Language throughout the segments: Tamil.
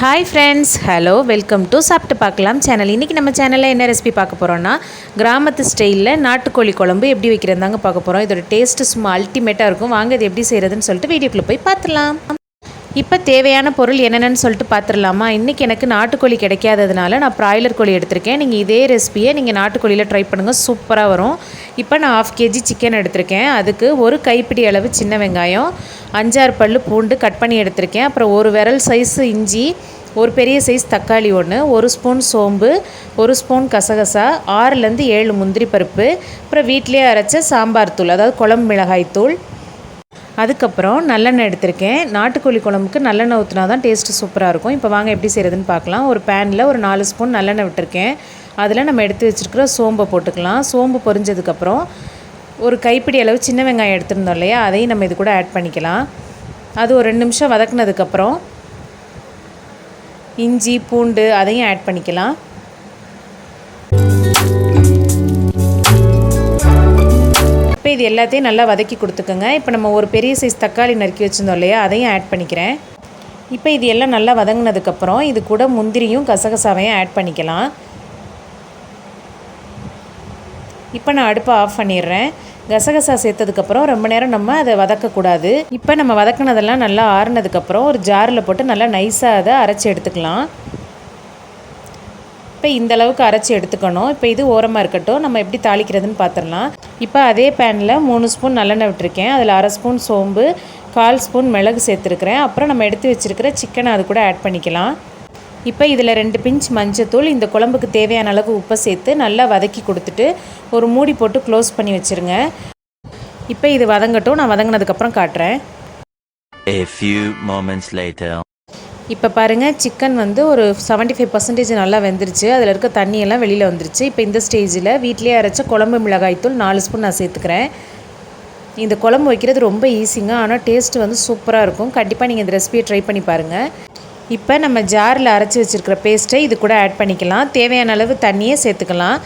Hi friends hello welcome to சாப்பிட்டு பார்க்கலாம் சேனல். இன்றைக்கி நம்ம சேனலில் என்ன ரெசிபி பார்க்க போகிறோன்னா கிராமத்து ஸ்டைலில் நாட்டுக்கோழி குழம்பு எப்படி வைக்கிறது தாங்க பார்க்க போகிறோம் இதோட டேஸ்ட்டு சும்மா அல்டிமேட்டாக இருக்கும். வாங்க இது எப்படி செய்கிறதுன்னு சொல்லிட்டு வீடியோக்குள்ளே போய் பார்த்துலாம் இப்போ தேவையான பொருள் என்னென்னு சொல்லிட்டு பார்த்துடலாமா? இன்றைக்கி எனக்கு நாட்டுக்கோழி கிடைக்காததுனால நான் ப்ராய்லர் கோழி எடுத்திருக்கேன். நீங்கள் இதே ரெசிபியை நீங்கள் நாட்டுக்கோழியில் ட்ரை பண்ணுங்கள் சூப்பராக வரும். இப்போ நான் ஆஃப் கேஜி சிக்கன் எடுத்திருக்கேன். அதுக்கு ஒரு கைப்பிடி அளவு சின்ன வெங்காயம் அஞ்சாறு பல் பூண்டு கட் பண்ணி எடுத்திருக்கேன். அப்புறம் ஒரு விரல் சைஸ் இஞ்சி ஒரு பெரிய சைஸ் தக்காளி ஒன்று ஒரு ஸ்பூன் சோம்பு ஒரு ஸ்பூன் கசகசா ஆறுலேருந்து ஏழு முந்திரி பருப்பு அப்புறம் வீட்டிலே அரைச்ச சாம்பார் தூள் அதாவது குழம்பு மிளகாய் தூள் அதுக்கப்புறம் நல்லெண்ணெய் எடுத்திருக்கேன். நாட்டுக்கோழி குழம்புக்கு நல்லெண்ணெய் ஊற்றினா தான் டேஸ்ட்டு சூப்பராக இருக்கும். இப்போ வாங்க எப்படி செய்கிறதுன்னு பார்க்கலாம். ஒரு பேனில் ஒரு நாலு ஸ்பூன் நல்லெண்ணெய் விட்டுருக்கேன். அதில் நம்ம எடுத்து வச்சுருக்கிற சோம்பை போட்டுக்கலாம். சோம்பு பொரிஞ்சதுக்கப்புறம் ஒரு கைப்பிடி அளவு சின்ன வெங்காயம் எடுத்திருந்தோம் இல்லையா? அதையும் நம்ம இது கூட ஆட் பண்ணிக்கலாம். அது ஒரு ரெண்டு நிமிஷம் வதக்குனதுக்கப்புறம் இஞ்சி பூண்டு அதையும் ஆட் பண்ணிக்கலாம். இப்போ இது எல்லாத்தையும் நல்லா வதக்கி கொடுத்துக்கோங்க. இப்போ நம்ம ஒரு பெரிய சைஸ் தக்காளி நறுக்கி வச்சுருந்தோம் இல்லையா? அதையும் ஆட் பண்ணிக்கிறேன். இப்போ இது எல்லாம் நல்லா வதங்கினதுக்கப்புறம் இது கூட முந்திரியும் கசகசாவையும் ஆட் பண்ணிக்கலாம். இப்போ நான் அடுப்பை ஆஃப் பண்ணிடுறேன். கசகசா சேர்த்ததுக்கப்புறம் ரொம்ப நேரம் நம்ம அதை வதக்கக்கூடாது. இப்போ நம்ம வதக்கினதெல்லாம் நல்லா ஆறுனதுக்கப்புறம் ஒரு ஜாரில் போட்டு நல்லா நைஸாக அதை அரைச்சி எடுத்துக்கலாம். இப்போ இந்த அளவுக்கு அரைச்சி எடுத்துக்கணும். இப்போ இது ஓரமாக இருக்கட்டும். நம்ம எப்படி தாளிக்கிறதுன்னு பார்த்துடலாம் இப்போ அதே பேனில் மூணு ஸ்பூன் நல்லெண்ணெய் விட்டுருக்கேன். அதில் அரை ஸ்பூன் சோம்பு கால் ஸ்பூன் மிளகு சேர்த்துருக்குறேன். அப்புறம் நம்ம எடுத்து வச்சுருக்கிற சிக்கனை அது கூட ஆட் பண்ணிக்கலாம். இப்போ இதில் ரெண்டு பிஞ்ச் மஞ்சத்தூள் இந்த குழம்புக்கு தேவையான அளவு உப்பை சேர்த்து நல்லா வதக்கி கொடுத்துட்டு ஒரு மூடி போட்டு க்ளோஸ் பண்ணி வச்சுருங்க. இப்போ இது வதங்கட்டும். நான் வதங்கினதுக்கப்புறம் காட்டுறேன். A few moments later. இப்போ பாருங்கள் சிக்கன் வந்து ஒரு செவன்ட்டி ஃபைவ் பர்சன்டேஜ் நல்லா வெந்துருச்சு. அதில் இருக்க தண்ணியெல்லாம் வெளியில் வந்துருச்சு. இப்போ இந்த ஸ்டேஜில் வீட்டிலேயே அரைச்ச குழம்பு மிளகாய்த்தூள் நாலு ஸ்பூன் நான் சேர்த்துக்கிறேன். இந்த குழம்பு வைக்கிறது ரொம்ப ஈஸிங்க ஆனால் டேஸ்ட்டு வந்து சூப்பராக இருக்கும். கண்டிப்பாக நீங்கள் இந்த ரெசிபியை ட்ரை பண்ணி பாருங்கள் இப்போ நம்ம ஜாரில் அரைச்சி வச்சுருக்கிற பேஸ்ட்டை இது கூட ஆட் பண்ணிக்கலாம். தேவையான அளவு தண்ணியே சேர்த்துக்கலாம்.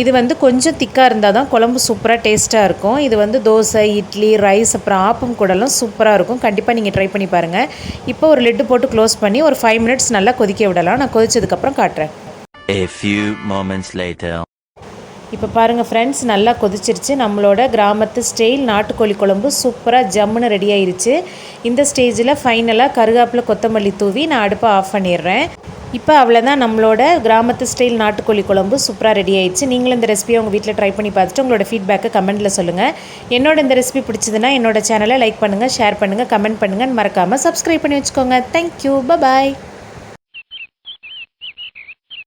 இது வந்து கொஞ்சம் திக்காக இருந்தால் தான் குழம்பு சூப்பராக டேஸ்ட்டாக இருக்கும். இது வந்து தோசை இட்லி ரைஸ் அப்புறம் ஆப்பம் கூடலாம் சூப்பராக இருக்கும். கண்டிப்பாக நீங்கள் ட்ரை பண்ணி பாருங்கள் இப்போ ஒரு லிட்டு போட்டு க்ளோஸ் பண்ணி ஒரு ஃபைவ் மினிட்ஸ் நல்லா கொதிக்க விடலாம். நான் கொதிச்சதுக்கப்புறம் காட்டுறேன். A few moments later. இப்போ பாருங்கள் ஃப்ரெண்ட்ஸ் நல்லா கொதிச்சிருச்சு. நம்மளோட கிராமத்து ஸ்டைல் நாட்டுக்கோழி குழம்பு சூப்பராக ஜம்முன்னு ரெடி ஆயிருச்சு. இந்த ஸ்டேஜில் ஃபைனலாக கருகாப்பில் கொத்தமல்லி தூவி நான் அடுப்பை ஆஃப் பண்ணிடுறேன். இப்போ அவ்வளோதான் நம்மளோட கிராமத்து ஸ்டைல் நாட்டுக்கோழி குழம்பு சூப்பராக ரெடி ஆயிடுச்சு. நீங்களும் இந்த ரெசிபியை உங்கள் வீட்டில் ட்ரை பண்ணி பார்த்துட்டு உங்களோட ஃபீட்பேக்கை கமெண்ட்டில் சொல்லுங்கள் என்னோட இந்த ரெசிபி பிடிச்சதுன்னா என்னோட சேனலை லைக் பண்ணுங்கள் ஷேர் பண்ணுங்கள் கமெண்ட் பண்ணுங்கள் மறக்காமல் சப்ஸ்கிரைப் பண்ணி வச்சுக்கோங்க. Thank you bye